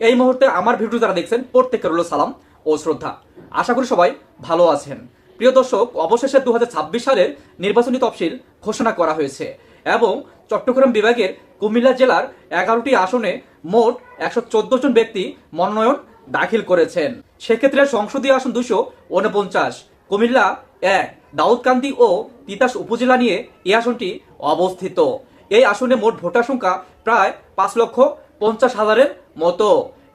এই মুহূর্তে আমার ভিডিও যারা দেখছেন প্রত্যেকের হলো সালাম ও শ্রদ্ধা। আশা করি সবাই ভালো আছেন। প্রিয় দর্শক, অবশেষে দু হাজার ছাব্বিশ সালের নির্বাচনী তফসিল ঘোষণা করা হয়েছে এবং চট্টগ্রাম বিভাগের কুমিল্লা জেলার এগারোটি আসনে মোট একশো চোদ্দ জন ব্যক্তি মনোনয়ন দাখিল করেছেন। সেক্ষেত্রে সংসদীয় আসন দুশো উনপঞ্চাশ, কুমিল্লা এক, দাউদকান্দি ও তিতাস উপজেলা নিয়ে এই আসনটি অবস্থিত। এই আসনে মোট ভোটার সংখ্যা প্রায় পাঁচ লক্ষ পঞ্চাশ হাজারের মতো।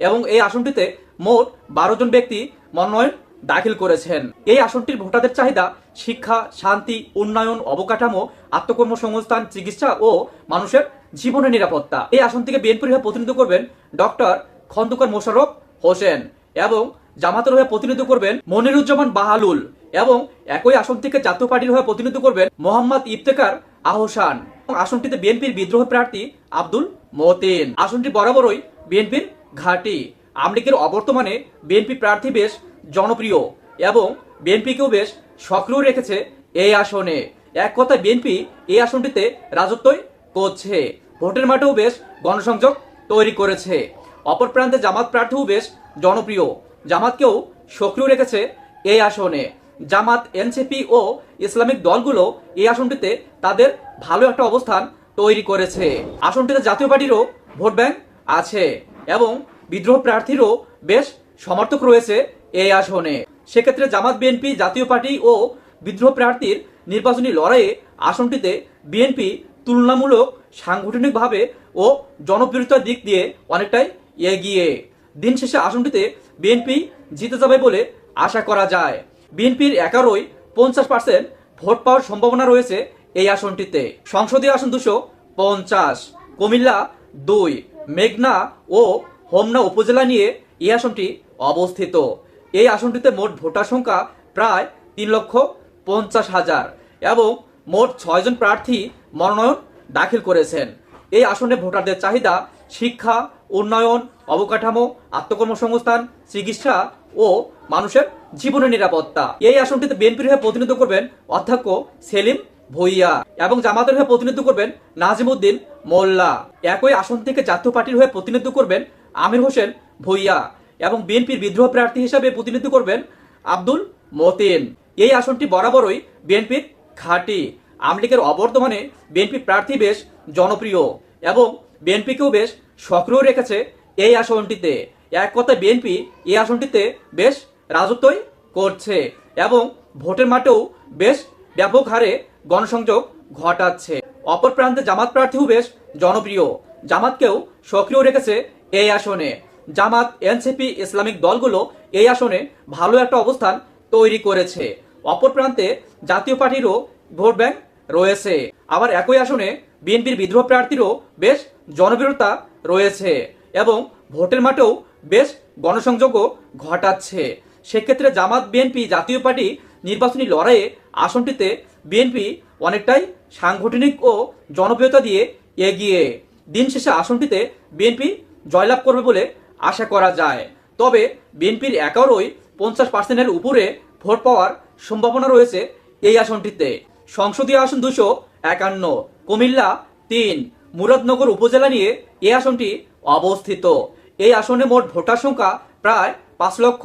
এবং এই আসনটিতে মোট বারো জন ব্যক্তি মনোনয়ন দাখিল করেছেন। এই আসনটির ভোটারদের চাহিদা, শিক্ষা, শান্তি, উন্নয়ন, অবকাঠামো, আত্মকর্মসংস্থান, চিকিৎসা ও মানুষের জীবনের নিরাপত্তা। এই আসন থেকে বিএনপির হয়ে প্রতিনিধিত্ব করবেন ডক্টর খন্দকার মোশাররফ হোসেন এবং জামাতের হয়ে প্রতিনিধিত্ব করবেন মনিরুজ্জামান বাহালুল এবং একই আসন থেকে জাতীয় পার্টির হয়ে প্রতিনিধিত্ব করবেন মোহাম্মদ ইফতেকার আহসান। আসনটিতে বিএনপির বিদ্রোহ প্রার্থী আব্দুল মতিন। আসনটি বরাবরই বিএনপির ঘাঁটি। আমলিকের অবর্তমানে বিএনপি প্রার্থী বেশ জনপ্রিয় এবং বিএনপিকেও বেশ সক্রিয় রেখেছে এই আসনে। এক কথায় বিএনপি এই আসনটিতে রাজত্বই করছে। ভোটের মাঠেও বেশ গণসংযোগ তৈরি করেছে। অপর প্রান্তে জামাত প্রার্থীও বেশ জনপ্রিয়। জামাতকেও সক্রিয় রেখেছে এই আসনে। জামাত, এনসিপি ও ইসলামিক দলগুলো এই আসনটিতে তাদের ভালো একটা অবস্থান তৈরি করেছে। আসনটিতে জাতীয় পার্টিরও ভোট ব্যাংক আছে এবং বিদ্রোহ প্রার্থীরও বেশ সমর্থক রয়েছে এই আসনে। সেক্ষেত্রে জামাত, বিএনপি, জাতীয় পার্টি ও বিদ্রোহ প্রার্থীর নির্বাচনী লড়াইয়ে আসনটিতে বিএনপি তুলনামূলক সাংগঠনিকভাবে ও জনপ্রিয়তার দিক দিয়ে অনেকটাই এগিয়ে। দিন শেষে আসনটিতে বিএনপি জিতে যাবে বলে আশা করা যায়। বিএনপির একারই পঞ্চাশ পার্সেন্ট ভোট পাওয়ার সম্ভাবনা রয়েছে এই আসনটিতে। সংসদীয় আসন দুশো পঞ্চাশ, কুমিল্লা দুই, মেঘনা ও হোমনা উপজেলা নিয়ে এই আসনটি অবস্থিত। এই আসনটিতে মোট ভোটার সংখ্যা প্রায় তিন লক্ষ পঞ্চাশ হাজার এবং মোট ছয়জন প্রার্থী মনোনয়ন দাখিল করেছেন। এই আসনে ভোটারদের চাহিদা, শিক্ষা উন্নয়ন, অবকাঠামো, আত্মকর্মসংস্থান, চিকিৎসা ও মানুষের জীবনের নিরাপত্তা। এই আসনটিতে বিএনপির হয়ে প্রতিনিধিত্ব করবেন অধ্যক্ষ সেলিম ভুইয়া এবং জামাতের হয়ে প্রতিনিধিত্ব করবেন নাজিমুদ্দিন মোল্লা। একই আসন থেকে জাতীয় পার্টির হয়ে প্রতিনিধিত্ব করবেন আমির হোসেন ভুইয়া এবং বিএনপির বিদ্রোহ প্রার্থী হিসাবে প্রতিনিধিত্ব করবেন আব্দুল মতিন। এই আসনটি বরাবরই বিএনপির ঘাঁটি আমলিকের অবর্তমানে বিএনপি প্রার্থী বেশ জনপ্রিয় এবং বিএনপিকেও বেশ সক্রিয় রেখেছে এই আসনটিতে। এক কথায় বিএনপি এই আসনটিতে বেশ রাজত্বই করছে এবং ভোটের মাঠেও বেশ ব্যাপক হারে গণসংযোগ ঘটাচ্ছে। অপর প্রান্তে জামাত প্রার্থীও বেশ জনপ্রিয়। জামাতকেও সক্রিয় রেখেছে এই আসনে। জামাত, এনসিপি, ইসলামিক দলগুলো এই আসনে ভালো একটা অবস্থান তৈরি করেছে। অপর প্রান্তে জাতীয় পার্টিরও ভোট ব্যাংক রয়েছে। আবার একই আসনে বিএনপির বিদ্রোহ প্রার্থীরও বেশ জনপ্রিয়তা রয়েছে এবং ভোটের মাঠেও বেশ গণসংযোগও ঘটাচ্ছে। সেক্ষেত্রে জামাত, বিএনপি জাতীয় পার্টি নির্বাচনী লড়াইয়ে আসনটিতে বিএনপি অনেকটাই সাংগঠনিক ও জনপ্রিয়তা দিয়ে এগিয়ে। দিন শেষে আসনটিতে বিএনপি জয়লাভ করবে বলে আশা করা যায়। তবে বিএনপির একারই পঞ্চাশ পার্সেন্টের উপরে ভোট পাওয়ার সম্ভাবনা রয়েছে এই আসনটিতে। সংসদীয় আসন দুশো একান্ন, কুমিল্লা তিন মুরাদনগর উপজেলা নিয়ে এই আসনটি অবস্থিত। এই আসনে মোট ভোটার সংখ্যা প্রায় পাঁচ লক্ষ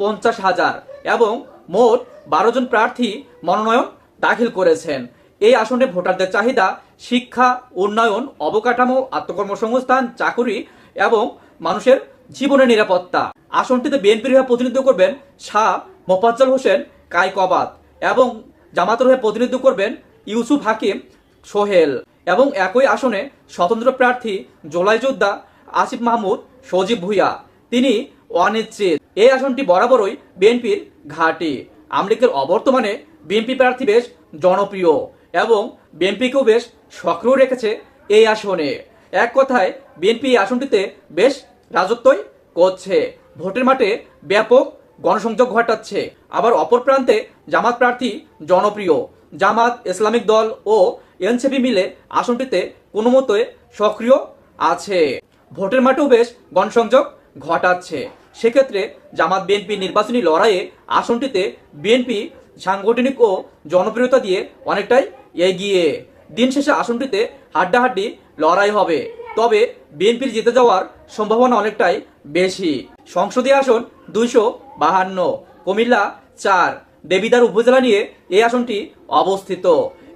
পঞ্চাশ হাজার এবং মোট বারো জন প্রার্থী মনোনয়ন দাখিল করেছেন। এই আসনে ভোটারদের চাহিদা, শিক্ষা, উন্নয়ন, অবকাঠামো, আত্মকর্মসংস্থান, চাকুরি এবং মানুষের জীবনের নিরাপত্তা। আসনটিতে বিএনপির হয়ে প্রতিনিধিত্ব করবেন শাহ মোফাজ্জল হোসেন কাইকবাদ এবং জামাতের হয়ে প্রতিনিধিত্ব করবেন ইউসুফ হাকিম সোহেল। এবং একই আসনে স্বতন্ত্র প্রার্থী জোলাই যোদ্ধা আসিফ মাহমুদ, সজীব ভুইয়া। তিনি অনিশ্চিত এই আসনটি বরাবরই বিএনপির ঘাটি। আমলিকের অবর্তমানে বিএনপি প্রার্থী বেশ জনপ্রিয় এবং বিএনপিকেও বেশ সক্রিয় রেখেছে এই আসনে। এক কথায়, বিএনপি এই আসনটিতে বেশ রাজত্বই করছে। ভোটের মাঠে ব্যাপক গণসংযোগ ঘটাচ্ছে। আবার অপর প্রান্তে জামাত প্রার্থী জনপ্রিয়। জামাত, ইসলামিক দল ও এনসিপি মিলে আসনটিতে কোনো মতে সক্রিয় আছে। ভোটের মাঠেও বেশ গণসংযোগ ঘটাচ্ছে। সেক্ষেত্রে জামাত বিএনপি নির্বাচনী লড়াইয়ে আসনটিতে বিএনপি সাংগঠনিক ও জনপ্রিয়তা দিয়ে অনেকটাই এগিয়ে। দিন শেষে আসনটিতে হাড্ডাহাড্ডি লড়াই হবে। তবে বিএনপির জিতে যাওয়ার সম্ভাবনা অনেকটাই বেশি। সংসদীয় আসন দুইশো বাহান্ন, কুমিল্লা চার দেবিদার উপজেলা নিয়ে এই আসনটি অবস্থিত।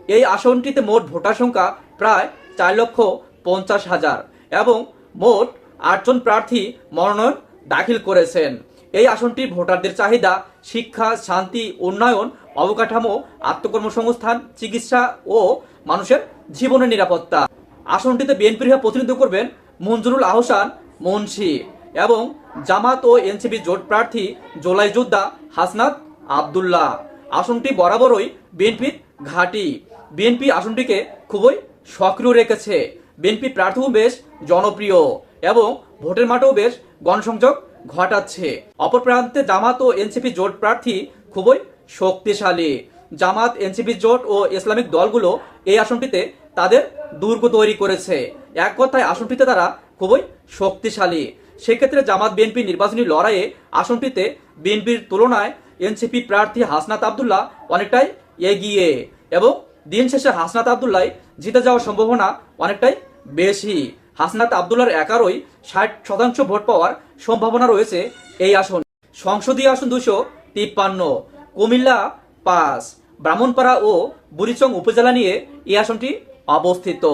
এই আসনটিতে মোট ভোটার সংখ্যা প্রায় চার লক্ষ পঞ্চাশ হাজার এবং মোট আটজন প্রার্থী মনোনয়ন দাখিল করেছেন। এই আসনটি ভোটারদের চাহিদা, শিক্ষা, শান্তি, উন্নয়ন, অবকাঠামো, আত্মকর্মসংস্থান, চিকিৎসা ও মানুষের জীবনের নিরাপত্তা। আসনটিতে বিএনপির হয়ে প্রতিনিধিত্ব করবেন মঞ্জুরুল আহসান মুন্সি এবং জামাত ও এনসিপি জোট প্রার্থী জোলাই যোদ্ধা হাসনাত আবদুল্লাহ। আসনটি বরাবরই বিএনপির ঘাঁটি। বিএনপি আসনটিকে খুবই সক্রিয় রেখেছে। বিএনপি প্রার্থীও বেশ জনপ্রিয় এবং ভোটের মাঠেও বেশ গণসংযোগ ঘটাচ্ছে। অপর প্রান্তে জামাত ও এনসিপি জোট প্রার্থী খুবই শক্তিশালী। জামাত, এনসিপি জোট ও ইসলামিক দলগুলো এই আসনটিতে তাদের দুর্গ তৈরি করেছে। এক কথায়, আসনটিতে তারা খুবই শক্তিশালী। সেক্ষেত্রে জামাত বিএনপি নির্বাচনী লড়াইয়ে আসনটিতে বিএনপির তুলনায় এনসিপি প্রার্থী হাসনাত আবদুল্লাহ অনেকটাই এগিয়ে এবং দিন শেষে হাসনাত আবদুল্লাহ জিতে যাওয়ার সম্ভাবনা অনেকটাই বেশি। হাসনাত আবদুল্লার একারই ষাট শতাংশ ভোট পাওয়ার সম্ভাবনা রয়েছে এই আসন। সংসদীয় আসন দুশো তিপ্পান্ন, কুমিল্লা পাঁচ, ব্রাহ্মণপাড়া ও বুড়িচং উপজেলা নিয়ে এই আসনটি অবস্থিত।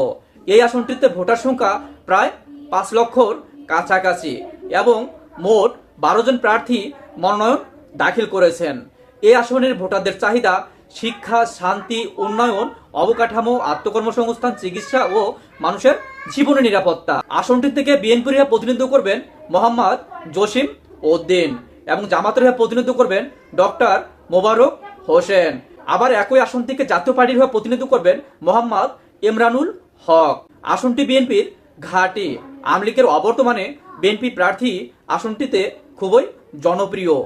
এই আসনটিতে ভোটার সংখ্যা প্রায় পাঁচ লক্ষর কাছাকাছি এবং মোট বারো জন প্রার্থী মনোনয়ন দাখিল করেছেন। এই আসনের ভোটারদের চাহিদা শিক্ষা, শান্তি, উন্নয়ন, অবকাঠামো, আত্মকর্মসংস্থান, চিকিৎসা ও মানুষের জীবনের নিরাপত্তা। আসনটি থেকে বিএনপির হয়ে প্রতিনিধিত্ব করবেন মোহাম্মদ জসিম উদ্দিন এবং জামাতের হয়ে প্রতিনিধিত্ব করবেন ডক্টর মোবারক হোসেন। আবার একই আসন থেকে জাতীয় পার্টির হয়ে প্রতিনিধিত্ব করবেন মোহাম্মদ ইমরানুল হক। আসনটি বিএনপির ঘাটি। আমলিকের অবর্তমানে বিএনপি প্রার্থী আসনটিতে খুবই জনপ্রিয়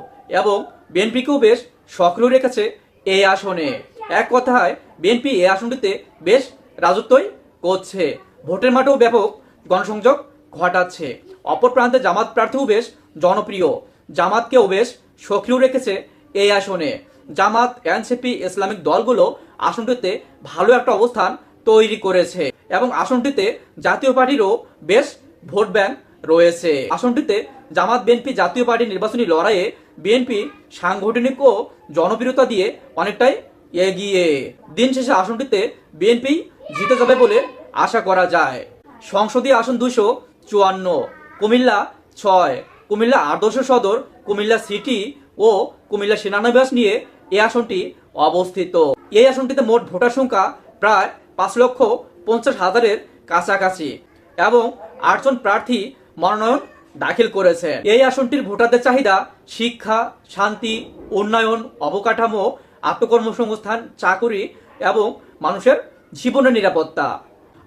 এবং বিএনপিকেও বেশ সক্রিয় রেখেছে এই আসনে। এক কথায়, বিএনপি এই আসনটিতে বেশ রাজত্বই করছে। ভোটের মাঠেও ব্যাপক গণসংযোগ ঘটাচ্ছে। অপর প্রান্তে জামাত প্রার্থীও বেশ জনপ্রিয়। জামাতকেও বেশ সক্রিয় রেখেছে এই আসনে। জামাত, এনসিপি, ইসলামিক দলগুলো আসনটিতে ভালো একটা অবস্থান তৈরি করেছে এবং আসনটিতে জাতীয় পার্টিরও বেশ ভোট ব্যাংক রয়েছে। আসনটিতে জামাত, বিএনপি জাতীয় পার্টি নির্বাচনী লড়াইয়ে বিএনপি সাংগঠনিক ও জনপ্রিয়তা দিয়ে অনেকটাই এগিয়ে। দিন শেষে আসনটিতে বিএনপি জিতে যাবে বলে আশা করা যায়। সংসদীয় আসন দুশো চুয়ান্ন, কুমিল্লা ছয়, কুমিল্লা আদর্শ সদর, কুমিল্লা সিটি ও কুমিল্লা সেনানিবাস নিয়ে এই আসনটি অবস্থিত। এই আসনটিতে মোট ভোটার সংখ্যা প্রায় পাঁচ লক্ষ পঞ্চাশ হাজারের কাছাকাছি এবং আটজন প্রার্থী মনোনয়ন দাখিল করেছেন। এই আসনটির ভোটারদের চাহিদা, শিক্ষা, শান্তি, উন্নয়ন, অবকাঠামো, আত্মকর্মসংস্থান, চাকুরি এবং মানুষের জীবনের নিরাপত্তা।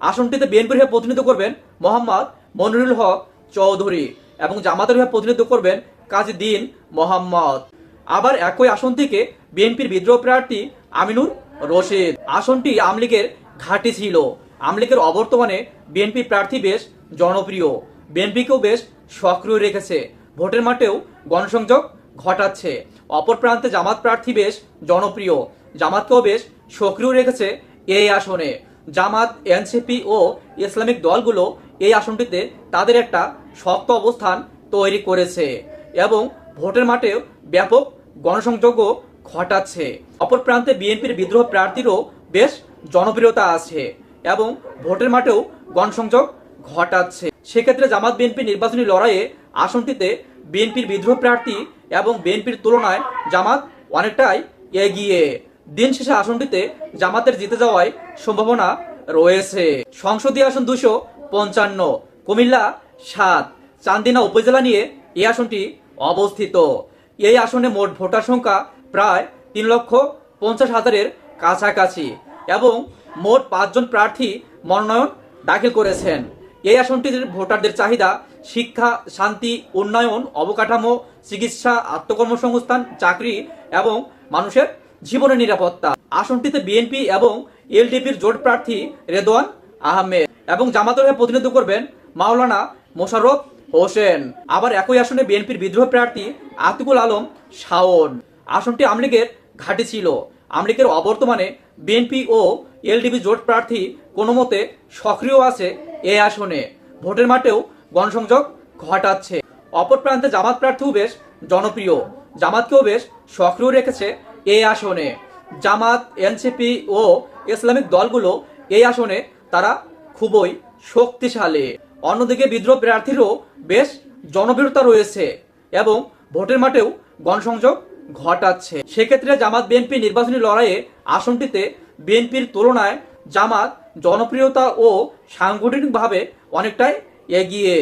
আসনটিতে বিএনপির হয়ে প্রতিনিধিত্ব করবেন মোহাম্মদ মনিরুল হক চৌধুরী এবং জামাতের হয়ে প্রতিনিধিত্ব করবেন কাজী দিন মোহাম্মদ। আবার একই আসন থেকে বিএনপির বিদ্রোহ প্রার্থী আমিনুর রশিদ। আসনটি আমলিগের ঘাঁটি ছিল। আমলিগের অবর্তমানে বিএনপি প্রার্থী বেশ জনপ্রিয়। বিএনপিকেও বেশ সক্রিয় রেখেছে। ভোটের মাঠেও গণসংযোগ ঘটাচ্ছে। অপর প্রান্তে জামাত প্রার্থী বেশ জনপ্রিয়। জামাতকেও বেশ সক্রিয় রেখেছে এই আসনে। জামাত, এনসিপি ও ইসলামিক দলগুলো এই আসনটিতে তাদের একটা শক্ত অবস্থান তৈরি করেছে এবং ভোটের মাঠেও ব্যাপক গণসংযোগও ঘটাচ্ছে। অপর প্রান্তে বিএনপির বিদ্রোহ প্রার্থীরও বেশ জনপ্রিয়তা আছে এবং ভোটের মাঠেও গণসংযোগ ঘটাচ্ছে। সেক্ষেত্রে জামাত বিএনপি নির্বাচনী লড়াইয়ে আসনটিতে বিএনপির বিদ্রোহ প্রার্থী এবং বিএনপির তুলনায় জামাত অনেকটাই এগিয়ে। দিন শেষে আসনটিতে জামাতের জিতে যাওয়ায় সম্ভাবনা রয়েছে। সংসদীয় আসন দুশো পঞ্চান্ন, কুমিল্লা সাত, চান্দিনা উপজেলা নিয়ে এই আসনটি অবস্থিত। এই আসনে মোট ভোটার সংখ্যা প্রায় তিন লক্ষ পঞ্চাশ হাজারের কাছাকাছি এবং মোট পাঁচজন প্রার্থী মনোনয়ন দাখিল করেছেন। এই আসনটির ভোটারদের চাহিদা, শিক্ষা, শান্তি, উন্নয়ন, অবকাঠামো, চিকিৎসা, আত্মকর্মসংস্থান, চাকরি এবং মানুষের জীবনের নিরাপত্তা। আসনটিতে বিএনপি এবং এলডিপির জোট প্রার্থী রেদওয়ান আহমেদ এবং জামাতের হয়ে প্রতিনিধিত্ব করবেন মাওলানা মোশাররফ হোসেন। আবার একই আসনে বিএনপির বিদ্রোহ প্রার্থী আতিকুল আলম শাওন। আসনটি আমলিগের ঘাঁটি ছিল। আমলিগের অবর্তমানে বিএনপি ও এলডিপি জোট প্রার্থী কোনো মতে সক্রিয় আছে এই আসনে ভোটের মাঠেও গণসংযোগ ঘটাচ্ছে। অপর প্রান্তে জামাত প্রার্থীও বেশ জনপ্রিয়। জামাতকেও বেশ সক্রিয় রেখেছে এই আসনে। জামাত, এনসিপি ও ইসলামিক দলগুলো এই আসনে তারা খুবই শক্তিশালী। অন্যদিকে বিদ্রোহ প্রার্থীরও বেশ জনপ্রিয়তা রয়েছে এবং ভোটের মাঠেও গণসংযোগ ঘটাচ্ছে। সেক্ষেত্রে জামাত বিএনপি নির্বাচনী লড়াইয়ে আসনটিতে বিএনপির তুলনায় জামাত জনপ্রিয়তা ও সাংগঠনিকভাবে অনেকটাই এগিয়ে।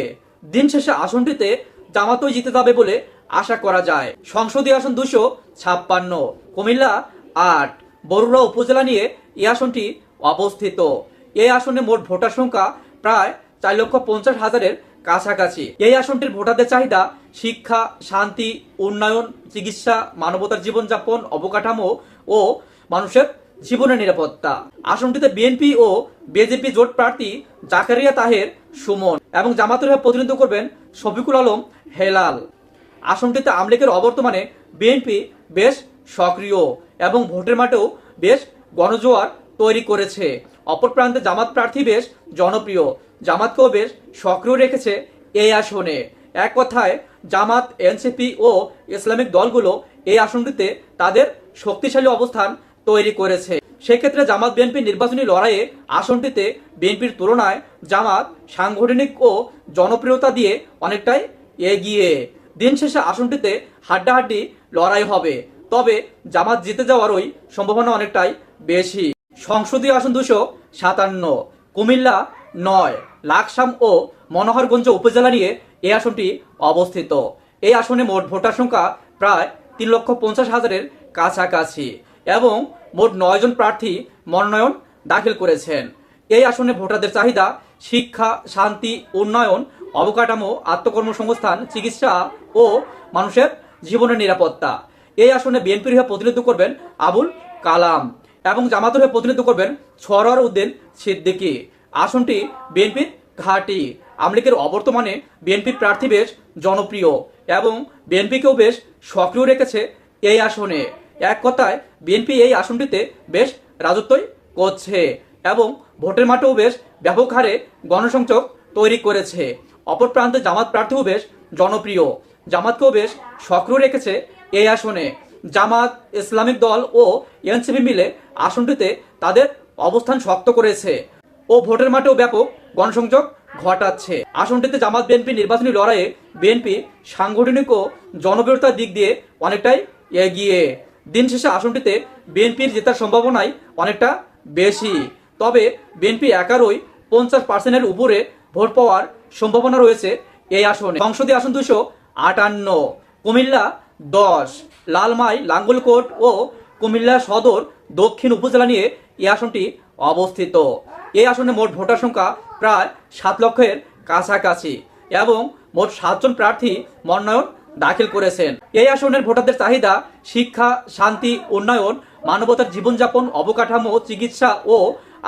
দিন শেষে আসনটিতে জামাতই জিতে যাবে বলে আশা করা যায়। সংসদীয় আসন দুশো ছাপ্পান্ন, কুমিল্লা আট, বরুড়া উপজেলা নিয়ে এই আসনটি অবস্থিত। এই আসনে মোট ভোটার সংখ্যা প্রায় চার লক্ষ পঞ্চাশ হাজারের কাছাকাছি। এই আসনটির ভোটারদের চাহিদা শিক্ষা, শান্তি, উন্নয়ন, চিকিৎসা, মানবতার জীবনযাপন, অবকাঠামো ও মানুষের জীবনের নিরাপত্তা। আসনটিতে বিএনপি ও বিজেপি জোট প্রার্থী জাকারিয়া তাহের, সুমন এবং জামাতের হয়ে প্রতিনিধিত্ব করবেন শফিকুল আলম, হেলাল। আসনটিতে আমলিকের অবর্তমানে বিএনপি বেশ সক্রিয় এবং ভোটের মাঠেও বেশ গণজোয়ার তৈরি করেছে। অপর প্রান্তে জামাত প্রার্থী বেশ জনপ্রিয়। জামাতকেও বেশ সক্রিয় রেখেছে এই আসনে। এক কথায়, জামাত এনসিপি ও ইসলামিক দলগুলো এই আসনটিতে তাদের শক্তিশালী অবস্থান তৈরি করেছে। সেক্ষেত্রে জামাত বিএনপি নির্বাচনী লড়াইয়ে আসনটিতে বিএনপির তুলনায় জামাত সাংগঠনিক ও জনপ্রিয়তা দিয়ে অনেকটাই এগিয়ে। দিন শেষে আসনটিতে হাড্ডাহাড্ডি লড়াই হবে। তবে জামাত জিতে যাওয়ারই সম্ভাবনা অনেকটাই বেশি। সংসদীয় আসন দুশো সাতান্ন, কুমিল্লা নয়, লাকসাম ও মনোহরগঞ্জ উপজেলা নিয়ে এই আসনটি অবস্থিত। এই আসনে মোট ভোটার সংখ্যা প্রায় তিন লক্ষ পঞ্চাশ হাজারের কাছাকাছি। এবং মোট নয় জন প্রার্থী মনোনয়ন দাখিল করেছেন। এই আসনে ভোটারদের চাহিদা, শিক্ষা, শান্তি, উন্নয়ন, অবকাঠামো, আত্মকর্মসংস্থান, চিকিৎসা ও মানুষের জীবনের নিরাপত্তা। এই আসনে বিএনপির হয়ে প্রতিনিধিত্ব করবেন আবুল কালাম এবং জামাতের হয়ে প্রতিনিধিত্ব করবেন সরোয়ার উদ্দিন সিদ্দিকী। আসনটি বিএনপির ঘাটি। আমলিকের অবর্তমানে বিএনপি প্রার্থী বেশ জনপ্রিয় এবং বিএনপিকেও বেশ সক্রিয় রেখেছে এই আসনে। এক কথায়, বিএনপি এই আসনটিতে বেশ রাজত্বই করছে এবং ভোটের মাঠেও বেশ ব্যাপক হারে গণসংযোগ তৈরি করেছে। অপর প্রান্তে জামাত প্রার্থীও বেশ জনপ্রিয়। জামাতকেও বেশ সক্রিয় রেখেছে এই আসনে। জামাত, ইসলামিক দল ও এনসিপি মিলে আসনটিতে তাদের অবস্থান শক্ত করেছে ও ভোটের মাঠেও ব্যাপক গণসংযোগ ঘটাচ্ছে। আসনটিতে জামাত, বিএনপি নির্বাচনী লড়াইয়ে বিএনপি সাংগঠনিক ও জনপ্রিয়তার দিক দিয়ে অনেকটাই এগিয়ে। দিন শেষে আসনটিতে বিএনপির জেতার সম্ভাবনাই অনেকটা বেশি। তবে বিএনপি একারই পঞ্চাশ পার্সেন্টের উপরে ভোট পাওয়ার সম্ভাবনা রয়েছে এই আসনে। সংসদীয় আসন দুশো আটান্ন, কুমিল্লা দশ, লালমাই, লাঙ্গলকোট ও কুমিল্লা সদর দক্ষিণ উপজেলা নিয়ে এই আসনটি অবস্থিত। এই আসনে মোট ভোটার সংখ্যা প্রায় সাত লক্ষের কাছাকাছি এবং মোট সাতজন প্রার্থী মনোনয়ন দাখিল করেছেন। এই আসনের ভোটারদের চাহিদা, শিক্ষা, শান্তি, উন্নয়ন, মানবতার জীবনযাপন, অবকাঠামো, চিকিৎসা ও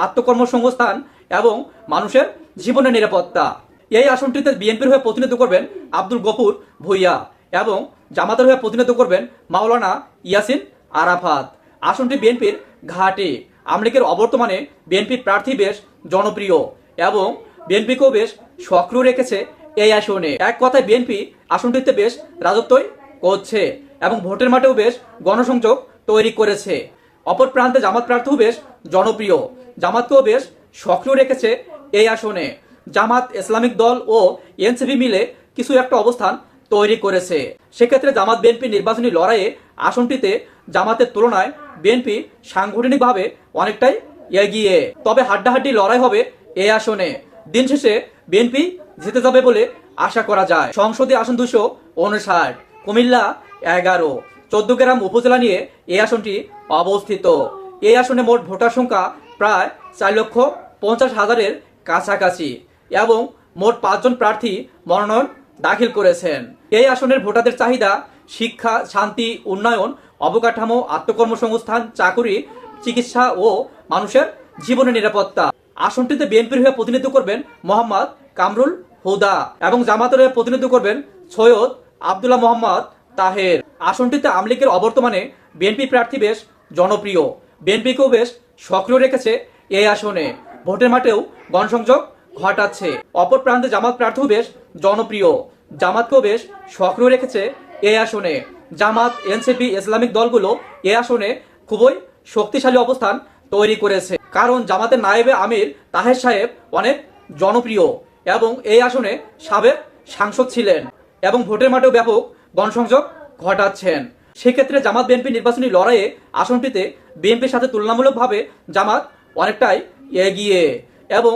আত্মকর্মসংস্থান এবং মানুষের জীবনের নিরাপত্তা। এই আসনটিতে বিএনপির হয়ে প্রতিনিধিত্ব করবেন আব্দুল গফুর ভুইয়া এবং জামাতের হয়ে প্রতিনিধিত্ব করবেন মাওলানা ইয়াসিন আরাফাত। আসনটি বিএনপির ঘাটে। আমলিকের অবর্তমানে বিএনপির প্রার্থী বেশ জনপ্রিয় এবং বিএনপিকেও বেশ সক্রিয় রেখেছে এই আসনে। এক কথায় বিএনপি আসনটিতে বেশ রাজত্বই করছে এবং ভোটের মাঠেও বেশ গণসংযোগ তৈরি করেছে। অপর প্রান্তে জামাত প্রার্থীও বেশ জনপ্রিয়। জামাতকেও বেশ সক্রিয় রেখেছে এই আসনে। জামাত, ইসলামিক দল ও এনসিপি মিলে কিছু একটা অবস্থান তৈরি করেছে। সেক্ষেত্রে জামাত বিএনপি নির্বাচনী লড়াইয়ে আসনটিতে জামাতের তুলনায় বিএনপি সাংগঠনিকভাবে অনেকটাই এগিয়ে। তবে হাড্ডাহাড্ডি লড়াই হবে এই আসনে। দিন শেষে বিএনপি জিতে যাবে বলে আশা করা যায়। সংসদে আসন দুশো উনষাট, কুমিল্লা এগারো চোদ্দ গ্রাম উপজেলা নিয়ে এই আসনটি অবস্থিত। এই আসনে মোট ভোটার সংখ্যা প্রায় চার লক্ষ পঞ্চাশ হাজারের কাছাকাছি এবং মোট পাঁচজন প্রার্থী মনোনয়ন দাখিল করেছেন। এই আসনের ভোটারদের চাহিদা, শিক্ষা, শান্তি, উন্নয়ন, অবকাঠামো, আত্মকর্মসংস্থান, চাকুরি, চিকিৎসা ও মানুষের জীবনের নিরাপত্তা। আসনটিতে বিএনপির হয়ে প্রতিনিধিত্ব করবেন মোহাম্মদ কামরুল হুদা এবং জামাতের প্রতিনিধিত্ব করবেন সৈয়দ আবদুল্লাহ মোহাম্মদ তাহের। আসনটিতে আমলিকের অবর্তমানে বিএনপি প্রার্থী বেশ জনপ্রিয়। বিএনপিকেও বেশ সক্রিয় রেখেছে এই আসনে। ভোটের মাঠেও গণসংযোগ ঘটাচ্ছে। অপর প্রান্তে জামাত প্রার্থীও বেশ জনপ্রিয়। জামাতকেও বেশ সক্রিয় রেখেছে এই আসনে। জামাত, এনসিপি, ইসলামিক দলগুলো এই আসনে খুবই শক্তিশালী অবস্থান তৈরি করেছে। কারণ জামাতের নায়েবে আমির তাহের সাহেব অনেক জনপ্রিয়। এবং এই আসনে সাবেক সাংসদ ছিলেন এবং ভোটের মাঠেও ব্যাপক গণসংযোগ ঘটাচ্ছেন। সেক্ষেত্রে জামাত বিএনপি নির্বাচনী লড়াইয়ে আসনটিতে বিএনপির সাথে তুলনামূলকভাবে জামাত অনেকটাই এগিয়ে এবং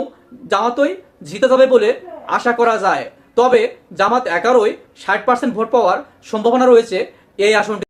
জামাতই জিতে যাবে বলে আশা করা যায়। তবে জামাত একারই ষাট পার্সেন্ট ভোট পাওয়ার সম্ভাবনা রয়েছে এই আসনটি